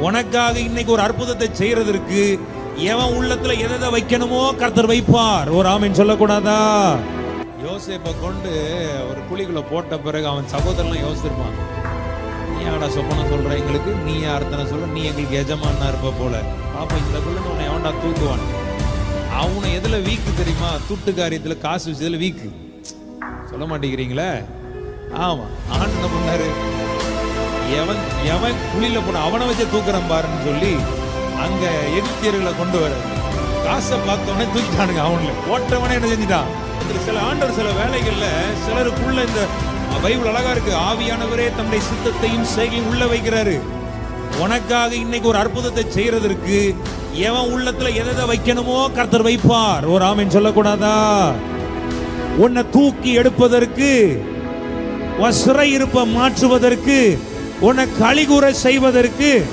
உனக்காக இன்னைக்கு ஒரு அற்புதத்தை செய்யறதற்கு எவன் உள்ளத்துல எதை வைக்கணுமோ கர்த்தர் வைப்பார். ஒரு ஆமின் சொல்லக்கூடாதா? யோசிப்பை கொண்டு ஒரு குழிக்குள்ள போட்ட பிறகு அவன் சகோதரன் யோசிச்சிருப்பான். நீ ஆடா சொப்பனம் சொல்ற? எங்களுக்கு நீ அர்த்தனை சொல்ல நீ எங்களுக்கு எஜமானா இருப்ப போல. பாப்பா இந்த குள்ள உன்னை எவன்டா தூக்குவான்? அவனை எதுல வீக்கு தெரியுமா? துட்டு காரியத்துல காசு வச்சதுல வீக்கு? சொல்ல மாட்டேங்கிறீங்களே? ஆமா ஆண்டு என்ன பண்ணாரு எவன் எவன் குழியில போன அவனை வச்சு தூக்குறான் பாருன்னு சொல்லி அங்க எகிப்தியர்களை கொண்டு வர. காசை பார்த்தவனே தூக்கிட்டானுங்க அவன்ல ஓட்டவனே என்ன செஞ்சுட்டான்? இதுல சில ஆண்டவர் சில வேலைகள்ல சிலருக்குள்ள இந்த பைபிள் அழகா இருக்கு. ஆவியானவரே தம்முடைய சித்தத்தையும் செய்கையும் உள்ள வைக்கிறாரு. உனக்காக இன்னைக்கு ஒரு அற்புதத்தை செய்யறதற்கு எவன் உள்ளத்துல எதை வைக்கணுமோ கர்த்தர் வைப்பார். ஒரு ஆமீன் சொல்லக்கூடாதா? உன்னை தூக்கி எடுப்பதற்கு உன் சிறை இருப்ப மாற்றுவதற்கு உனக்கு கழிகுற செய்வதற்கு